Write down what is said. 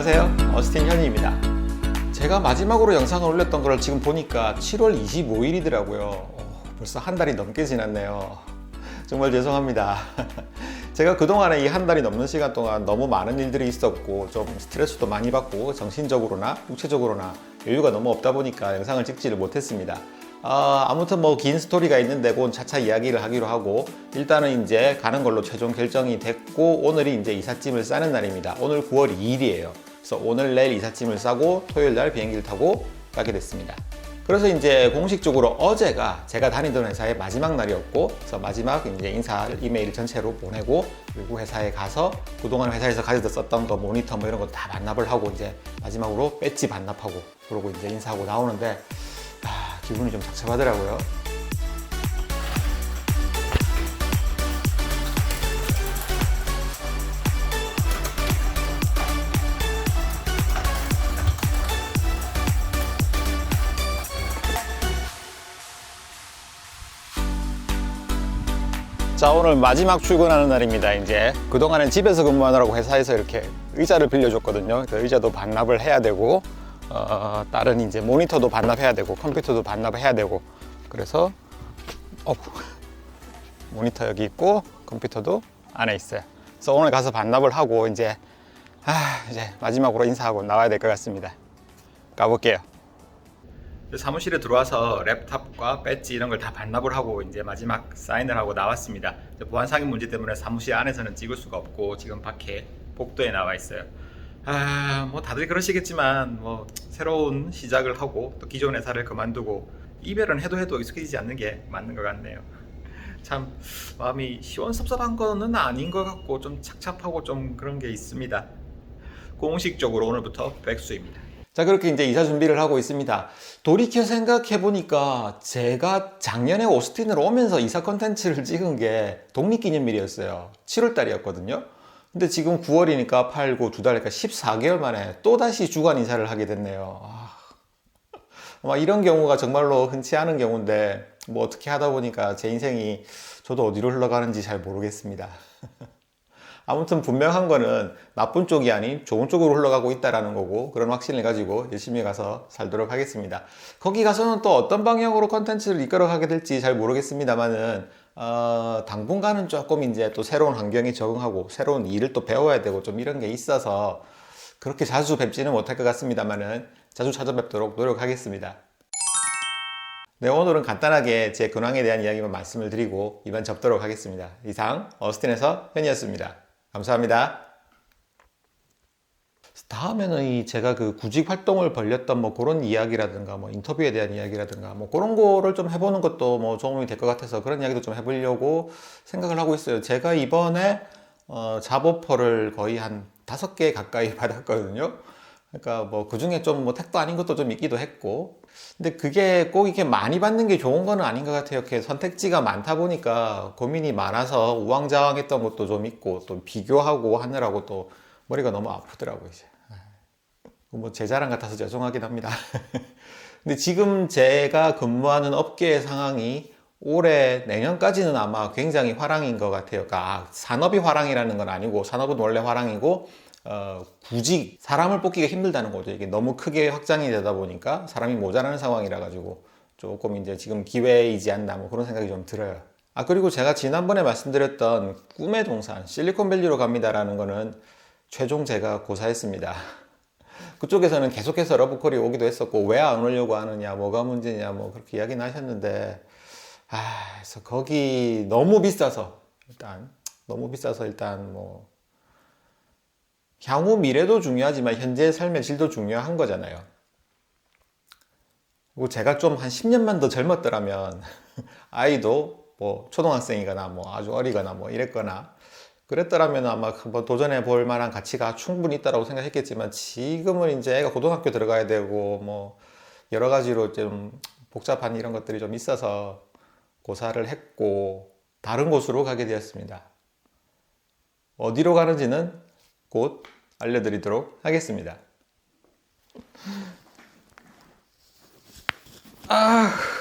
안녕하세요. 어스틴 현이입니다. 제가 마지막으로 영상을 올렸던 걸 지금 보니까 7월 25일이더라고요. 어, 벌써 한 달이 넘게 지났네요. 정말 죄송합니다. 제가 그동안에 이 한 달이 넘는 시간 동안 너무 많은 일들이 있었고 좀 스트레스도 많이 받고 정신적으로나 육체적으로나 여유가 너무 없다 보니까 영상을 찍지를 못했습니다. 아, 아무튼 뭐 긴 스토리가 있는데 그건 차차 이야기를 하기로 하고 일단은 이제 가는 걸로 최종 결정이 됐고 오늘이 이제 이삿짐을 싸는 날입니다. 오늘 9월 2일이에요. 그래서 오늘 내일 이삿짐을 싸고 토요일 날 비행기를 타고 가게 됐습니다. 그래서 이제 공식적으로 어제가 제가 다니던 회사의 마지막 날이었고, 그래서 마지막 이제 인사 이메일 전체로 보내고, 그리고 회사에 가서 그동안 회사에서 가져다 썼던 거 모니터 뭐 이런 거 다 반납을 하고, 이제 마지막으로 배지 반납하고, 그러고 이제 인사하고 나오는데, 아, 기분이 좀 착잡하더라고요. 자 오늘 마지막 출근하는 날입니다. 이제 그동안은 집에서 근무하느라고 회사에서 이렇게 의자를 빌려줬거든요. 그 의자도 반납을 해야 되고 어, 다른 이제 모니터도 반납해야 되고 컴퓨터도 반납해야 되고 그래서 어, 모니터 여기 있고 컴퓨터도 안에 있어요. 그래서 오늘 가서 반납을 하고 이제 아 이제 마지막으로 인사하고 나와야 될 것 같습니다. 가볼게요 사무실에 들어와서 랩탑과 배지 이런 걸 다 반납을 하고 이제 마지막 사인을 하고 나왔습니다. 보안 상의 문제 때문에 사무실 안에서는 찍을 수가 없고 지금 밖에 복도에 나와 있어요. 아, 뭐 다들 그러시겠지만 뭐 새로운 시작을 하고 또 기존 회사를 그만두고 이별은 해도 해도 익숙해지지 않는 게 맞는 것 같네요. 참 마음이 시원섭섭한 거는 아닌 것 같고 좀 착잡하고 좀 그런 게 있습니다. 공식적으로 오늘부터 백수입니다. 자, 그렇게 이제 이사 준비를 하고 있습니다. 돌이켜 생각해 보니까 제가 작년에 오스틴으로 오면서 이사 컨텐츠를 찍은 게 독립기념일이었어요. 7월 달이었거든요. 근데 지금 9월이니까 8, 9, 두 달이니까 14개월 만에 또다시 주간 이사를 하게 됐네요. 아, 이런 경우가 정말로 흔치 않은 경우인데 뭐 어떻게 하다 보니까 제 인생이 저도 어디로 흘러가는지 잘 모르겠습니다. 아무튼 분명한 거는 나쁜 쪽이 아닌 좋은 쪽으로 흘러가고 있다라는 거고 그런 확신을 가지고 열심히 가서 살도록 하겠습니다. 거기 가서는 또 어떤 방향으로 컨텐츠를 이끌어가게 될지 잘 모르겠습니다만은 어, 당분간은 조금 이제 또 새로운 환경에 적응하고 새로운 일을 또 배워야 되고 좀 이런 게 있어서 그렇게 자주 뵙지는 못할 것 같습니다만은 자주 찾아뵙도록 노력하겠습니다. 네, 오늘은 간단하게 제 근황에 대한 이야기만 말씀을 드리고 이만 접도록 하겠습니다. 이상 어스틴에서 현이었습니다. 감사합니다. 다음에는 이 제가 그 구직 활동을 벌렸던 뭐 그런 이야기라든가 뭐 인터뷰에 대한 이야기라든가 뭐 그런 거를 좀 해보는 것도 뭐 도움이 될 것 같아서 그런 이야기도 좀 해보려고 생각을 하고 있어요. 제가 이번에 어, 잡오퍼를 거의 한 다섯 개 가까이 받았거든요. 그러니까 뭐 그 중에 좀 뭐 택도 아닌 것도 좀 있기도 했고. 근데 그게 꼭 이렇게 많이 받는 게 좋은 거는 아닌 것 같아요. 이렇게 선택지가 많다 보니까 고민이 많아서 우왕좌왕했던 것도 좀 있고 또 비교하고 하느라고 또 머리가 너무 아프더라고요. 이제. 뭐 제 자랑 같아서 죄송하긴 합니다. 근데 지금 제가 근무하는 업계의 상황이 올해 내년까지는 아마 굉장히 화랑인 것 같아요. 그러니까 아, 산업이 화랑이라는 건 아니고 산업은 원래 화랑이고 어, 굳이 사람을 뽑기가 힘들다는 거죠. 이게 너무 크게 확장이 되다 보니까 사람이 모자라는 상황이라 가지고 조금 이제 지금 기회이지 않나 뭐 그런 생각이 좀 들어요. 아 그리고 제가 지난번에 말씀드렸던 꿈의 동산 실리콘밸리로 갑니다라는 거는 최종 제가 고사했습니다. 그쪽에서는 계속해서 러브콜이 오기도 했었고 왜 안 오려고 하느냐 뭐가 문제냐 뭐 그렇게 이야기는 하셨는데 아 그래서 거기 너무 비싸서 일단 너무 비싸서 일단 뭐 향후 미래도 중요하지만 현재의 삶의 질도 중요한 거잖아요. 그리고 제가 좀 한 10년만 더 젊었더라면 아이도 뭐 초등학생이거나 뭐 아주 어리거나 뭐 이랬거나 그랬더라면 아마 한번 도전해 볼 만한 가치가 충분히 있다고 생각했겠지만 지금은 이제 애가 고등학교 들어가야 되고 뭐 여러 가지로 좀 복잡한 이런 것들이 좀 있어서 고사를 했고 다른 곳으로 가게 되었습니다. 어디로 가는지는 곧 알려드리도록 하겠습니다. 아.